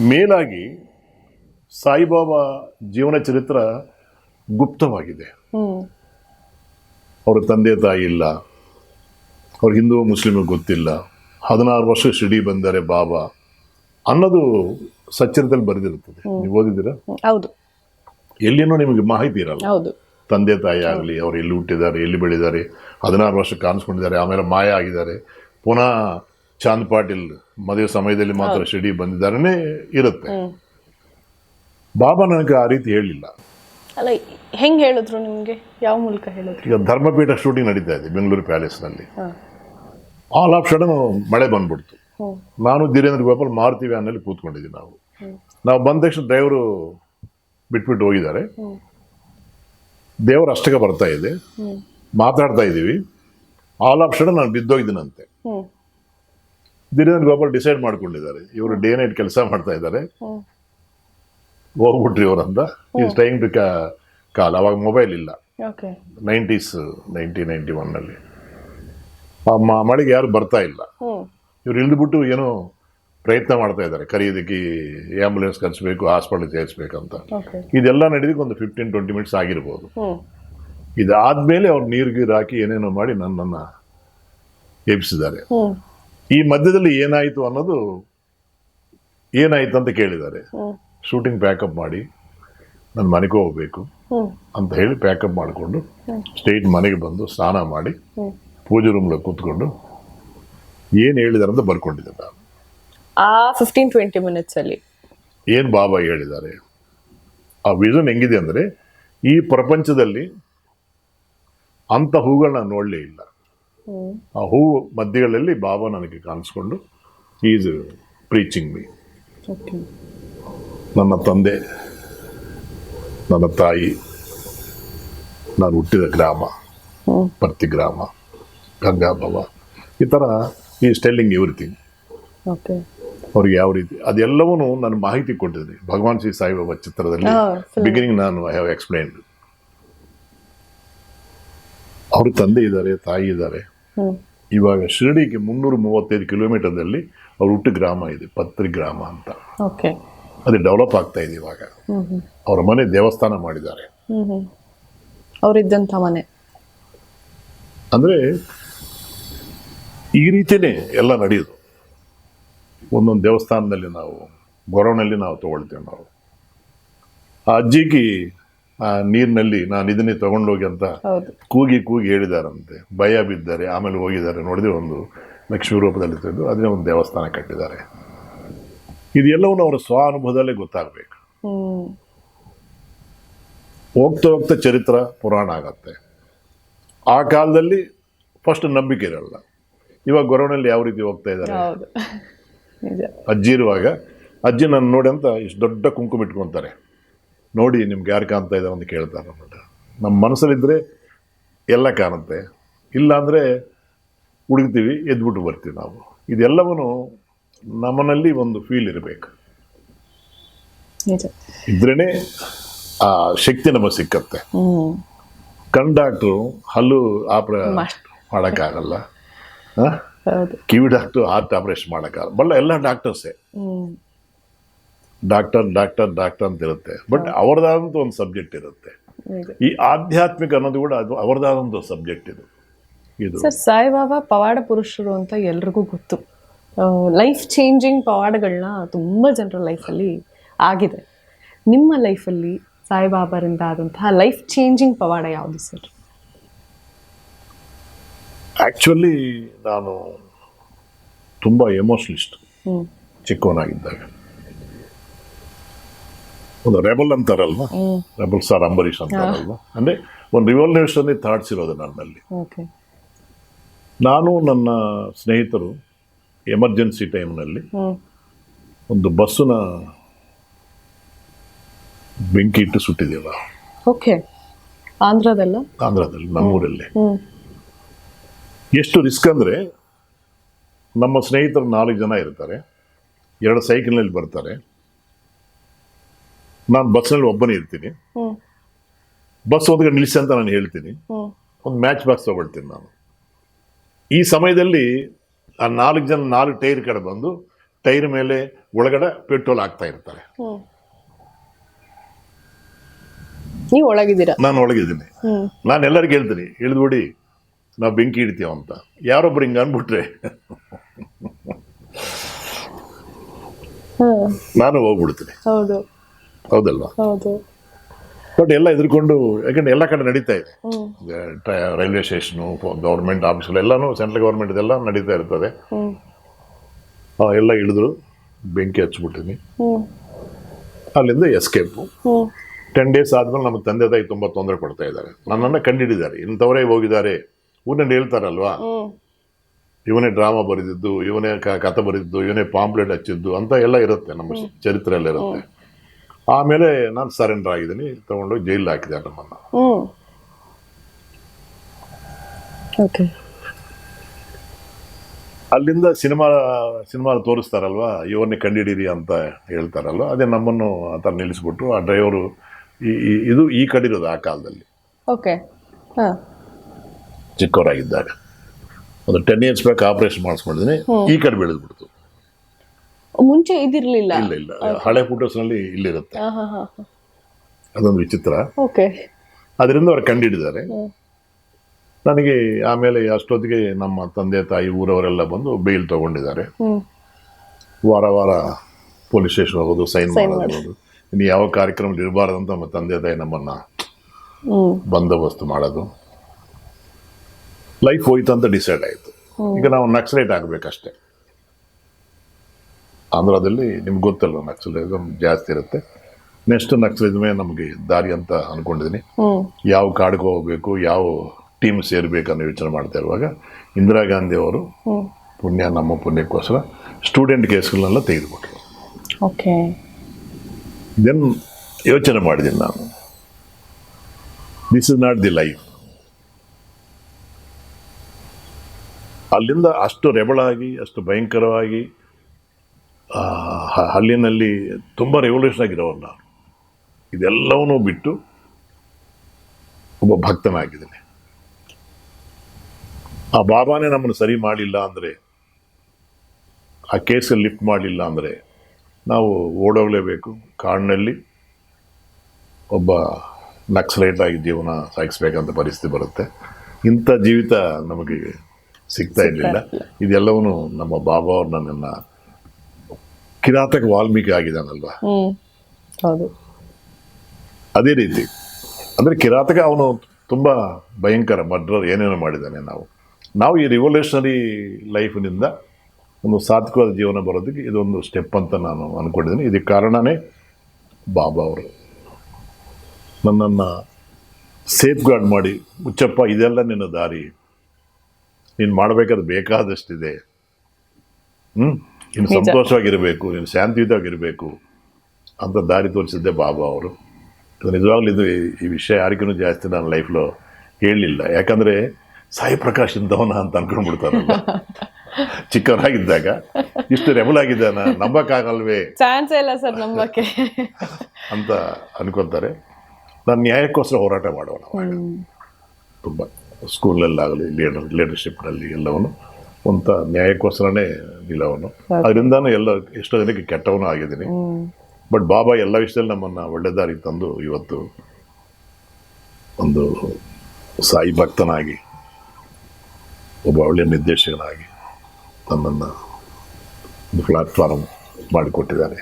ಮೇಲಾಗಿ ಸಾಯಿಬಾಬಾ ಜೀವನ ಚರಿತ್ರ ಗುಪ್ತವಾಗಿದೆ. ಅವರ ತಂದೆ ತಾಯಿ ಇಲ್ಲ. ಅವ್ರ ಹಿಂದೂ ಮುಸ್ಲಿಮ್ ಗೊತ್ತಿಲ್ಲ. ಹದಿನಾರು ವರ್ಷ ಶಿಡಿ ಬಂದರೆ ಬಾಬಾ ಅನ್ನೋದು ಸಚ್ಚರಿತಲ್ಲಿ ಬರೆದಿರುತ್ತದೆ. ನೀವು ಓದಿದ್ದೀರಾ? ಹೌದು. ಎಲ್ಲಿನೂ ನಿಮಗೆ ಮಾಹಿತಿ ಇರಲ್ಲ. ಹೌದು. ತಂದೆ ತಾಯಿ ಆಗಲಿ ಅವ್ರು ಎಲ್ಲಿ ಹುಟ್ಟಿದ್ದಾರೆ ಎಲ್ಲಿ ಬೆಳೆದಿದ್ದಾರೆ ಹದಿನಾರು ವರ್ಷ ಕಾಣಿಸ್ಕೊಂಡಿದ್ದಾರೆ ಆಮೇಲೆ ಮಾಯ ಆಗಿದ್ದಾರೆ. ಪುನಃ ಚಾಂದ್ ಪಾಟೀಲ್ ಮದುವೆ ಸಮಯದಲ್ಲಿ ಮಾತ್ರ ಶಿಡಿ ಬಂದಿದ್ದಾರನೇ ಇರುತ್ತೆ. ಬಾಬಾ ನನಗೆ ಆ ರೀತಿ ಹೇಳಿಲ್ಲ. ಅಲ್ಲ ಹೆಂಗೆ ಹೇಳಿದ್ರು ನಿಮಗೆ? ಯಾವ ಮೂಲಕ ಹೇಳಿದ್ರು? ಈಗ ಧರ್ಮಪೀಠ ಶೂಟಿಂಗ್ ನಡೀತಾ ಇದೆ ಬೆಂಗಳೂರು ಪ್ಯಾಲೇಸ್ನಲ್ಲಿ. ಆಲ್ ಆಫ್ ಸಡನ್ ಮಳೆ ಬಂದ್ಬಿಡ್ತು. ನಾನು ಧೀರೇಂದ್ರ ಗೋಪಾಲ್ ಮಾರುತಿ ವ್ಯಾನಲ್ಲಿ ಕೂತ್ಕೊಂಡಿದ್ದೀವಿ ನಾವು. ನಾವು ಬಂದ ತಕ್ಷಣ ಡ್ರೈವರು ಬಿಟ್ಬಿಟ್ಟು ಹೋಗಿದ್ದಾರೆ. ದೇವರ ದೇವರು ಅಷ್ಟಕ್ಕೆ ಬರ್ತಾ ಇದೆ. ಮಾತಾಡ್ತಾ ಇದ್ದೀವಿ. ಆಲ್ ಆಫ್ ಸಡನ್ ನಾನು ಬಿದ್ದೋಗಿದ್ದೀನಂತೆ. ಧೀರೇಂದ್ರ ಗೋಪಾಲ್ ಡಿಸೈಡ್ ಮಾಡ್ಕೊಂಡಿದ್ದಾರೆ. ಇವರು ಡೇ ನೈಟ್ ಕೆಲಸ ಮಾಡ್ತಾ ಇದ್ದಾರೆ. ಹೋಗ್ಬಿಟ್ರಿ ಅವರಂತ ಈಸ್ ಟೈಮ್ ಟು ಕಾಲ್. ಅವಾಗ ಮೊಬೈಲ್ ಇಲ್ಲ. ನೈಂಟೀಸ್ ನೈಂಟಿ ನೈಂಟಿ ಒನ್ನಲ್ಲಿ. ಮಳೆಗೆ ಯಾರು ಬರ್ತಾ ಇಲ್ಲ. ಇವ್ರು ಇಳಿದ್ಬಿಟ್ಟು ಏನೋ ಪ್ರಯತ್ನ ಮಾಡ್ತಾ ಇದ್ದಾರೆ. ಕರೆಯೋದಕ್ಕೆ ಆಂಬುಲೆನ್ಸ್ ಕರೆಸ್ಬೇಕು ಹಾಸ್ಪಿಟಲ್ ಸೇರಿಸ್ಬೇಕಂತ. ಅಂತ ಇದೆಲ್ಲ ನಡೆದಕ್ಕೆ ಒಂದು ಫಿಫ್ಟೀನ್ ಟ್ವೆಂಟಿ ಮಿನಿಟ್ಸ್ ಆಗಿರ್ಬೋದು. ಇದಾದ್ಮೇಲೆ ಅವ್ರು ನೀರು ಗೀರು ಹಾಕಿ ಏನೇನೋ ಮಾಡಿ ನನ್ನನ್ನು ಎಬ್ಸಿದ್ದಾರೆ ಹ್ಮ್. ಈ ಮಧ್ಯದಲ್ಲಿ ಏನಾಯಿತು ಅನ್ನೋದು ಏನಾಯ್ತು ಅಂತ ಕೇಳಿದ್ದಾರೆ. ಶೂಟಿಂಗ್ ಪ್ಯಾಕಪ್ ಮಾಡಿ ನನ್ನ ಮನೆಗೆ ಹೋಗಬೇಕು ಅಂತ ಹೇಳಿ ಪ್ಯಾಕಪ್ ಮಾಡಿಕೊಂಡು ಸ್ಟೇಟ್ ಮನೆಗೆ ಬಂದು ಸ್ನಾನ ಮಾಡಿ ಪೂಜೆ ರೂಮ್ಲ ಕೂತ್ಕೊಂಡು ಏನು ಹೇಳಿದಾರೆ ಅಂತ ಬರ್ಕೊಂಡಿದ್ದೆ ನಾನು. ಆ ಫಿಫ್ಟೀನ್ ಟ್ವೆಂಟಿ ಮಿನಿಟ್ಸ್ ಅಲ್ಲಿ. ಏನು ಬಾಬಾ ಹೇಳಿದ್ದಾರೆ? ಆ ವಿಷನ್ ಹೆಂಗಿದೆ ಅಂದರೆ ಈ ಪ್ರಪಂಚದಲ್ಲಿ ಅಂಥ ಹೂಗಳನ್ನ ನೋಡಲೇ ಇಲ್ಲ. ಆ ಹೂವು ಮಧ್ಯಗಳಲ್ಲಿ ಬಾಬಾ ನನಗೆ ಕಾಣಿಸ್ಕೊಂಡು ಈಸ್ ಪ್ರೀಚಿಂಗ್ ಮೀ ನನ್ನ ತಂದೆ ನನ್ನ ತಾಯಿ ನಾನು ಹುಟ್ಟಿದ ಗ್ರಾಮ ಪರ್ತಿ ಗ್ರಾಮ ಗಂಗಾಭವ ಈ ಥರ ಈ ಸ್ಟೆಲ್ಲಿಂಗ್ ಎವ್ರಿಥಿಂಗ್ ಅವ್ರಿಗೆ ಯಾವ ರೀತಿ ಅದೆಲ್ಲವೂ ನಾನು ಮಾಹಿತಿ ಕೊಟ್ಟಿದ್ದೀನಿ. ಭಗವಾನ್ ಶ್ರೀ ಸಾಯಿಬಾಬಾ ಚಿತ್ರದಲ್ಲಿ ಬಿಗಿನಿಂಗ್ ನಾನು ಐ ಹ್ಯಾವ್ ಎಕ್ಸ್ಪ್ಲೈನ್ಡ್ ಅವ್ರ ತಂದೆ ಇದ್ದಾರೆ ತಾಯಿ ಇದ್ದಾರೆ. ಇವಾಗ ಶಿರಡಿಗೆ ಮುನ್ನೂರ ಮೂವತ್ತೈದು ಕಿಲೋಮೀಟರ್ದಲ್ಲಿ ಅವ್ರ ಹುಟ್ಟು ಗ್ರಾಮ ಇದೆ ಪತ್ರಿ ಗ್ರಾಮ ಅಂತ. ಓಕೆ. ಅದು ಡೆವಲಪ್ ಆಗ್ತಾ ಇದೆ ಇವಾಗ. ಅವ್ರ ಮನೆ ದೇವಸ್ಥಾನ ಮಾಡಿದ್ದಾರೆ. ಅವ್ರಿದ್ದಂಥ ಮನೆ. ಅಂದರೆ ಈ ರೀತಿಯೇ ಎಲ್ಲ ನಡೆಯೋದು. ಒಂದೊಂದು ದೇವಸ್ಥಾನದಲ್ಲಿ ನಾವು ಗೊರವನಲ್ಲಿ ನಾವು ತಗೊಳ್ತೇವೆ ನಾವು. ಆ ಅಜ್ಜಿಗೆ ಆ ನೀರಿನಲ್ಲಿ ನಾನು ಇದನ್ನೇ ತಗೊಂಡೋಗಿ ಅಂತ ಕೂಗಿ ಕೂಗಿ ಹೇಳಿದಾರಂತೆ. ಭಯ ಬಿದ್ದಾರೆ ಆಮೇಲೆ ಹೋಗಿದ್ದಾರೆ. ನೋಡಿದ್ರೆ ಒಂದು ಲಕ್ಷ್ಮೀ ರೂಪದಲ್ಲಿ ತೆಗೆದು ಅದನ್ನೇ ಒಂದು ದೇವಸ್ಥಾನ ಕಟ್ಟಿದ್ದಾರೆ. ಇದೆಲ್ಲವನ್ನು ಅವರ ಸ್ವ ಅನುಭವದಲ್ಲೇ ಗೊತ್ತಾಗಬೇಕು ಹೋಗ್ತಾ ಹೋಗ್ತಾ ಚರಿತ್ರ ಪುರಾಣ ಆಗತ್ತೆ. ಆ ಕಾಲದಲ್ಲಿ ಫಸ್ಟ್ ನಂಬಿಕೆ ಇರಲ್ಲ. ಇವಾಗ ಗೊರವನಲ್ಲಿ ಯಾವ ರೀತಿ ಹೋಗ್ತಾ ಇದ್ದಾರೆ? ಅಜ್ಜಿ ಇರುವಾಗ ಅಜ್ಜಿ ನಾನು ನೋಡಿ ಅಂತ ಇಷ್ಟು ದೊಡ್ಡ ಕುಂಕುಮ ಇಟ್ಕೊತಾರೆ. ನೋಡಿ ನಿಮ್ಗೆ ಯಾರು ಕಾಣ್ತಾ ಇದ್ದಾರೆ ಅಂತ ಕೇಳ್ತಾರೆ ನಮ್ಮನ್ನ ನಮ್ಮ ಮನಸ್ಸಲ್ಲಿದ್ದರೆ ಎಲ್ಲ ಕಾಣುತ್ತೆ. ಇಲ್ಲಾಂದರೆ ಹುಡುಕ್ತೀವಿ ಎದ್ಬಿಟ್ಟು ಬರ್ತೀವಿ ನಾವು. ಇದೆಲ್ಲವೂ ನಮ್ಮನಲ್ಲಿ ಒಂದು ಫೀಲ್ ಇರಬೇಕು. ಇದ್ರೇ ಆ ಶಕ್ತಿ ನಮಗೆ ಸಿಕ್ಕತ್ತೆ. ಡಾಕ್ಟ್ರು ಹಲ್ಲು ಆಪ್ರ ಮಾಡ್- ಮಾಡೋಕ್ಕಾಗಲ್ಲ. ಕಿವಿ ಡಾಕ್ಟ್ರು ಹಾರ್ಟ್ ಆಪರೇಷನ್ ಮಾಡೋಕ್ಕಾಗಲ್ಲ. ಬಲ್ಲ ಎಲ್ಲ ಡಾಕ್ಟರ್ಸೇ. ಡಾಕ್ಟರ್ ಡಾಕ್ಟರ್ ಡಾಕ್ಟರ್ ಅಂತ ಇರುತ್ತೆ. ಬಟ್ ಅವ್ರದ್ದಾದಂಥ ಒಂದು ಸಬ್ಜೆಕ್ಟ್ ಇರುತ್ತೆ. ಈ ಆಧ್ಯಾತ್ಮಿಕ ಅನ್ನೋದು ಕೂಡ ಅದು ಅವ್ರದ್ದಾದಂಥ ಸಬ್ಜೆಕ್ಟ್ ಇದು. ಇದು. ಸರ್ ಸಾಯಿಬಾಬಾ ಪವಾಡ ಪುರುಷರು ಅಂತ ಎಲ್ರಿಗೂ ಗೊತ್ತು. ಲೈಫ್ ಚೇಂಜಿಂಗ್ ಪವಾಡಗಳನ್ನ ತುಂಬ ಜನರ ಲೈಫಲ್ಲಿ ಆಗಿದೆ. ನಿಮ್ಮ ಲೈಫಲ್ಲಿ ಸಾಯಿಬಾಬಾರಿಂದ ಆದಂತಹ ಲೈಫ್ ಚೇಂಜಿಂಗ್ ಪವಾಡ ಯಾವುದು ಸರ್? ಆ್ಯಕ್ಚುಲಿ ನಾನು ತುಂಬ ಎಮೋಷ್ನಲಿಸ್ಟ್ ಚಿಕ್ಕವನಾಗಿದ್ದಾಗ. ಒಂದು ರೆಬಲ್ ಅಂತಾರಲ್ವ? ರೆಬಲ್ ಸರ್ ಅಂಬರೀಷ್ ಅಂತಾರಲ್ವ? ಅಂದರೆ ಒಂದು ರಿವಲ್ಯೂಷನ್ ಥಾಟ್ಸ್ ಇರೋದು ನನ್ನಲ್ಲಿ. ಓಕೆ. ನಾನು ನನ್ನ ಸ್ನೇಹಿತರು ಎಮರ್ಜೆನ್ಸಿ ಟೈಮ್ನಲ್ಲಿ ಒಂದು ಬಸ್ಸನ್ನ ಬೆಂಕಿ ಇಟ್ಟು ಸುಟ್ಟಿದ್ದೇವೆ. ಓಕೆ. ಆಂಧ್ರದಲ್ಲ? ಆಂಧ್ರದಲ್ಲಿ ನಮ್ಮೂರಲ್ಲಿ. ಎಷ್ಟು ರಿಸ್ಕ್ ಅಂದರೆ ನಮ್ಮ ಸ್ನೇಹಿತರು ನಾಲ್ಕು ಜನ ಇರ್ತಾರೆ ಎರಡು ಸೈಕಲ್ನಲ್ಲಿ ಬರ್ತಾರೆ. ನಾನು ಬಸ್ನಲ್ಲಿ ಒಬ್ಬನೇ ಇರ್ತೀನಿ. ಬಸ್ ಬಸ್ ಕಡೆ ನಿಲ್ಲಿಸಿ ಅಂತ ನಾನು ಹೇಳ್ತೀನಿ. ಒಂದು ಮ್ಯಾಚ್ ಬಾಕ್ಸ್ ತಗೊಳ್ತೀನಿ ನಾನು. ಈ ಸಮಯದಲ್ಲಿ ಆ ನಾಲ್ಕು ಜನ ನಾಲ್ಕು ಟೈರ್ ಕಡೆ ಬಂದು ಟೈರ್ ಮೇಲೆ ಒಳಗಡೆ ಪೆಟ್ರೋಲ್ ಹಾಕ್ತಾ ಇರ್ತಾರೆ. ಹ್ಮ್. ನೀವು ಒಳಗಿದ್ದೀರಾ? ನಾನು ಒಳಗಿದ್ದೀನಿ. ನಾನು ಎಲ್ಲರಿಗೂ ಹೇಳ್ತೀನಿ ಇಳಿದ್ಬಿಡಿ ನಾವು ಬೆಂಕಿ ಇಡ್ತೀವ ಅಂತ. ಯಾರೊಬ್ರು ಹಿಂಗೆ ಅಂದ್ಬಿಟ್ರೆ ನಾನು ಹೋಗ್ಬಿಡ್ತೀನಿ. ಹೌದು. ಹೌದಲ್ವಾ? ಹೌದು. ಬಟ್ ಎಲ್ಲ ಎದುರುಕೊಂಡು ಯಾಕಂದ್ರೆ ಎಲ್ಲ ಕಡೆ ನಡೀತಾ ಇದೆ. ರೈಲ್ವೆ ಸ್ಟೇಷನು ಗೌರ್ಮೆಂಟ್ ಆಫೀಸ್ಗಳು ಎಲ್ಲಾನು ಸೆಂಟ್ರಲ್ ಗೌರ್ಮೆಂಟ್ ಇದೆಲ್ಲ ನಡೀತಾ ಇರ್ತದೆ. ಎಲ್ಲ ಇಳಿದ್ರು ಬೆಂಕಿ ಹಚ್ಬಿಟ್ಟಿನಿ ಅಲ್ಲಿಂದ ಎಸ್ಕೇಪು ಟೆನ್ ಡೇಸ್ ಆದ್ಮೇಲೆ ನಮ್ಮ ತಂದೆ ತಾಯಿ ತುಂಬ ತೊಂದರೆ ಕೊಡ್ತಾ ಇದ್ದಾರೆ. ನನ್ನನ್ನು ಕಂಡಿಡಿದ್ದಾರೆ. ಇಂಥವರೇ ಹೋಗಿದ್ದಾರೆ. ಊರಿನಲ್ಲಿ ಹೇಳ್ತಾರಲ್ವಾ? ಇವನೇ ಡ್ರಾಮಾ ಬರೆದಿದ್ದು ಇವನೇ ಕಥೆ ಬರೆದಿದ್ದು ಇವನೇ ಪಾಂಪ್ಲೆಟ್ ಹಚ್ಚಿದ್ದು ಅಂತ ಎಲ್ಲ ಇರುತ್ತೆ ನಮ್ಮ ಚರಿತ್ರೆಯಲ್ಲಿ ಇರುತ್ತೆ. ಆಮೇಲೆ ನಾನು ಸರೆಂಡರ್ ಆಗಿದ್ದೀನಿ ತಗೊಂಡು ಜೈಲ್ ಹಾಕಿದೆ ನಮ್ಮನ್ನು. ಓಕೆ ಅಲ್ಲಿಂದ ಸಿನಿಮಾ ಸಿನಿಮಾ ತೋರಿಸ್ತಾರಲ್ವಾ ಇವನ್ನೇ ಕಂಡಿಡೀರಿ ಅಂತ ಹೇಳ್ತಾರಲ್ವ ಅದೇ ನಮ್ಮನ್ನು ಆ ಥರ ನಿಲ್ಲಿಸ್ಬಿಟ್ಟು ಆ ಡ್ರೈವರು ಇದು ಈ ಕಡೆ ಇರೋದು ಆ ಕಾಲದಲ್ಲಿ. ಓಕೆ ಚಿಕ್ಕವರಾಗಿದ್ದಾಗ. ಒಂದು ಟೆನ್ ಇಯರ್ಸ್ ಬ್ಯಾಕ್ ಆಪರೇಷನ್ ಮಾಡಿಸ್ಕೊಂಡಿದ್ದೀನಿ ಈ ಕಡೆ ಬೆಳೆದ್ಬಿಡ್ತು. ಮುಂಚೆ ಇದಿರಲಿಲ್ಲ. ಇಲ್ಲ ಇಲ್ಲ. ಹಳೆ ಫೋಟೋಸ್ನಲ್ಲಿ ಇಲ್ಲಿರುತ್ತೆ. ಅದೊಂದು ವಿಚಿತ್ರ. ಓಕೆ. ಅದರಿಂದ ಅವ್ರು ಕಂಡಿಡಿದ್ದಾರೆ. ನನಗೆ ಆಮೇಲೆ ಅಷ್ಟೊತ್ತಿಗೆ ನಮ್ಮ ತಂದೆ ತಾಯಿ ಊರವರೆಲ್ಲ ಬಂದು ಬೇಲ್ ತಗೊಂಡಿದ್ದಾರೆ. ವಾರ ವಾರ ಪೊಲೀಸ್ ಸ್ಟೇಷನ್ ಹೋಗೋದು ಸೈನ್ ಮಾಡೋದು ಇನ್ನು ಯಾವ ಕಾರ್ಯಕ್ರಮದಲ್ಲಿ ಇರಬಾರ್ದು ಅಂತ ನಮ್ಮ ತಂದೆ ತಾಯಿ ನಮ್ಮನ್ನ ಬಂದೋಬಸ್ತ್ ಮಾಡೋದು. ಲೈಫ್ ಹೋಯ್ತು ಅಂತ ಡಿಸೈಡ್ ಆಯಿತು. ಈಗ ನಾವು ನಕ್ಸಲೈಟ್ ಆಗಬೇಕಷ್ಟೆ. ಆಂಧ್ರದಲ್ಲಿ ನಿಮ್ಗೆ ಗೊತ್ತಲ್ಲ ನಕ್ಸಲಿಸಮ್ ಜಾಸ್ತಿ ಇರುತ್ತೆ. ನೆಕ್ಸ್ಟ್ ನಕ್ಸಲಿಸಮೇ ನಮಗೆ ದಾರಿ ಅಂತ ಅಂದ್ಕೊಂಡಿದ್ದೀನಿ ಯಾವ ಕಾಡ್ಗೆ ಹೋಗಬೇಕು ಯಾವ ಟೀಮ್ ಸೇರ್ಬೇಕು ಅನ್ನೋ ಯೋಚನೆ ಮಾಡ್ತಾ ಇರುವಾಗ ಇಂದಿರಾ ಗಾಂಧಿ ಅವರು ಪುಣ್ಯ ನಮ್ಮ ಪುಣ್ಯಕ್ಕೋಸ್ಕರ ಸ್ಟೂಡೆಂಟ್ ಕೇಸ್ಗಳನ್ನೆಲ್ಲ ತೆಗೆದುಕೊಟ್ರು ಓಕೆ. ದೆನ್ ಯೋಚನೆ ಮಾಡಿದ್ದೀನಿ ನಾನು. This is not the life ಅಲ್ಲಿಂದ ಅಷ್ಟು ರೆಬಳಾಗಿ ಅಷ್ಟು ಭಯಂಕರವಾಗಿ ಆ, ಹಳ್ಳಿನಲ್ಲಿ ತುಂಬ ರೆವಲ್ಯೂಷನ್ ಆಗಿರೋರು ನಾನು. ಇದೆಲ್ಲವನ್ನೂ ಬಿಟ್ಟು ಒಬ್ಬ ಭಕ್ತನಾಗಿದ್ದೀನಿ. ಆ ಬಾಬಾನೇ ನಮ್ಮನ್ನು ಸರಿ ಮಾಡಿಲ್ಲ ಅಂದರೆ ಆ ಕೇಸಲ್ಲಿ ಲಿಫ್ಟ್ ಮಾಡಲಿಲ್ಲ ಅಂದರೆ ನಾವು ಓಡೋಗಲೇಬೇಕು. ಕಾಡಿನಲ್ಲಿ ಒಬ್ಬ ನಕ್ಸಲೈಟ್ ಆಗಿ ಜೀವನ ಸಾಗಿಸ್ಬೇಕಂತ ಪರಿಸ್ಥಿತಿ ಬರುತ್ತೆ. ಇಂಥ ಜೀವಿತ ನಮಗೆ ಸಿಗ್ತಾ ಇರಲಿಲ್ಲ. ಇದೆಲ್ಲವೂ ನಮ್ಮ ಬಾಬಾ ಅವ್ರು ನನ್ನನ್ನು ಕಿರಾತಕ ವಾಲ್ಮೀಕಿ ಆಗಿದ್ದಾನಲ್ವ? ಹೌದು. ಅದೇ ರೀತಿ. ಅಂದರೆ ಕಿರಾತಕ ಅವನು ತುಂಬ ಭಯಂಕರ ಮರ್ಡರ್ ಏನೇನೋ ಮಾಡಿದ್ದಾನೆ ನಾವು. ನಾವು ಈ ರಿವಲ್ಯೂಷನರಿ ಲೈಫಿನಿಂದ ಒಂದು ಸಾತ್ವಿಕವಾದ ಜೀವನ ಬರೋದಕ್ಕೆ ಇದೊಂದು ಸ್ಟೆಪ್ ಅಂತ ನಾನು ಅಂದ್ಕೊಂಡಿದ್ದೀನಿ ಇದಕ್ಕೆ ಕಾರಣನೇ ಬಾಬಾ ಅವರು. ನನ್ನನ್ನು ಸೇಫ್ ಗಾರ್ಡ್ ಮಾಡಿ ಮುಚ್ಚಪ್ಪ ಇದೆಲ್ಲ ನಿನ್ನ ದಾರಿ. ನೀನು ಮಾಡಬೇಕಾದ್ರೆ ಬೇಕಾದಷ್ಟಿದೆ. ಹ್ಞೂ ನೀನು. ಸಂತೋಷವಾಗಿರಬೇಕು ನೀನು ಶಾಂತಿಯುತವಾಗಿರಬೇಕು ಅಂತ ದಾರಿ ತೋರಿಸಿದ್ದೆ ಬಾಬಾ ಅವರು. ನಿಜವಾಗ್ಲೂ ಇದು ಈ- ವಿಷಯ ಯಾರಿಗೂ ಜಾಸ್ತಿ ನಾನು ಲೈಫ್ಲೋ ಹೇಳಲಿಲ್ಲ. ಯಾಕಂದರೆ ಸಾಯಿ ಪ್ರಕಾಶ್ ಇಂಥವನ ಅಂತ ಅನ್ಕೊಂಡ್ಬಿಡ್ತಾರಲ್ಲ. ಚಿಕ್ಕವರಾಗಿದ್ದಾಗ ಇಷ್ಟು ರೆಬಲ್ ಆಗಿದ್ದಾನ ನಂಬಕ್ಕಾಗಲ್ವೇ? ಚಾನ್ಸ್ ಇಲ್ಲ ಸರ್ ನಂಬಕ್ಕೆ. ಅಂತ ಅನ್ಕೊತಾರೆ. ನಾನು ನ್ಯಾಯಕ್ಕೋಸ್ಕರ ಹೋರಾಟ ಮಾಡೋಣ ತುಂಬ ಸ್ಕೂಲಲ್ಲಾಗಲಿ ಲೀಡರ್ ಲೀಡರ್ಶಿಪ್ನಲ್ಲಿ ಎಲ್ಲವನು ಒಂಥ ನ್ಯಾಯಕ್ಕೋಸ್ಕರನೇ ನಿಲ್ಲವನು ಅದರಿಂದನೂ ಎಲ್ಲ ಎಷ್ಟೋ ಜನಕ್ಕೆ ಕೆಟ್ಟವನು ಆಗಿದ್ದೀನಿ. ಬಟ್ ಬಾಬಾ ಎಲ್ಲ ವಿಷಯದಲ್ಲಿ ನಮ್ಮನ್ನು ಒಳ್ಳೆ ದಾರಿಗೆ ತಂದು ಇವತ್ತು ಒಂದು ಸಾಯಿ ಭಕ್ತನಾಗಿ ಒಬ್ಬ ಒಳ್ಳೆಯ ನಿರ್ದೇಶಕನಾಗಿ ನನ್ನನ್ನು ಒಂದು ಪ್ಲಾಟ್ಫಾರ್ಮ್ ಮಾಡಿಕೊಟ್ಟಿದ್ದಾರೆ.